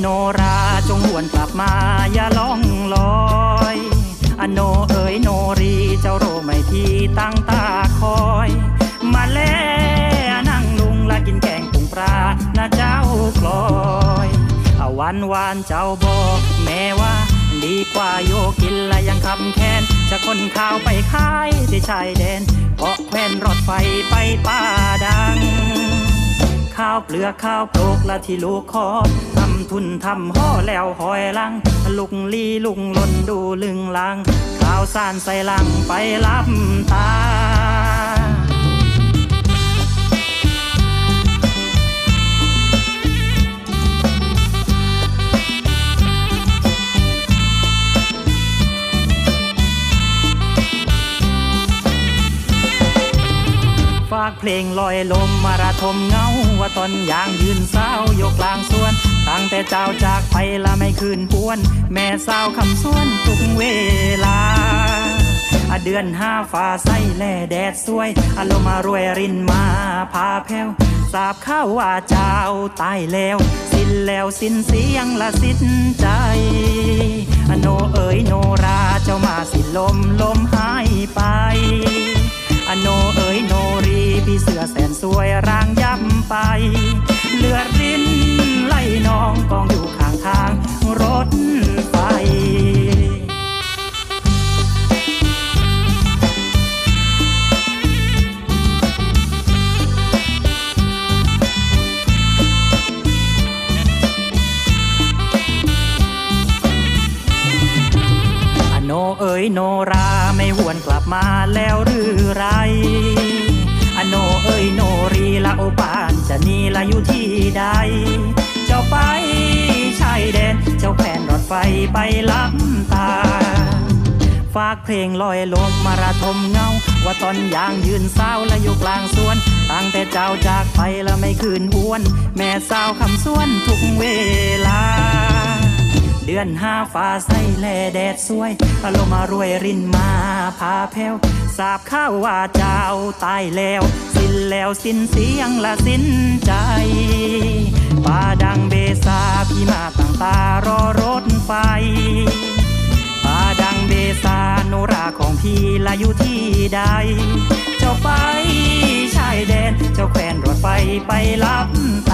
โนราจงหวนกลับมาอย่าล่องลอยอโนเอ๋ยโนรีเจ้าโรไม่ทีตั้งตาคอย มาแล่นั่งลุงและกินแกงปุงปลานะเจ้ากลอยเอาวันวานเจ้าบอกแม่ว่าดีกว่าโยกินและยังคำแค้นจะคนข้าวไปขายที่ชายแดนเกาะแควนรถไฟไปป่าดัง ข้าวเปลือกข้าวโปลกละที่ลูกคอำทุนทำห่อแล้วหอยลัง ลุงลีลุงลนดูลึงลังข้าวสารใส่ลังไปรับตาฝากเพลงลอยลมมาระทมเงาว่าตอนยางยืนเศร้ายกกลางสวนตั้ง แต่เจ้าจากไปละไม่คืนพวน แม่สาวคำสวนทุกเวลาอเดือนห้าฟ้าใสแล่แดดสวย อารมณ์มารวยรินมาพาแพ้วทราบข้าวว่าเจ้าตายแล้ว สิ้นแล้วสิ้นเสียงละสิ้นใจอโนเอ๋ยโนราเจ้ามาสิ้นลมลมหายไปอโนเอ๋ยโนรีพี่เสือแสนสวยร่างย่ำไป ยโนราไม่หวนกลับมาแล้วหรือไรอโนเอ๋ยโนรีละโอปานจะนีละอยู่ที่ใด เจ้าไปชายแดน เจ้าแผ่นรถไฟไปลับตา ฝากเพลงลอยลมมาระทมเงา ว่าตอนยางยืนเศร้าและอยู่กลางสวน ตั้งแต่เจ้าจากไปแล้วไม่คืนหวน แม่สาวคำสวนทุกเวลา เดือนห้าฟ้าใสแลแดดสวยอารมณ์มารวยรินมาพาแพ้วสาบข้าวว่าเจ้าตายแล้ว สิ้นแล้วสิ้นเสียงละสิ้นใจป่าดังเบซาพี่มาตั้งตารอรถไฟป่าดังเบซาโนราของพี่ละอยู่ที่ใด เจ้าไปชายแดน เจ้าแควนรถไฟไปรับตา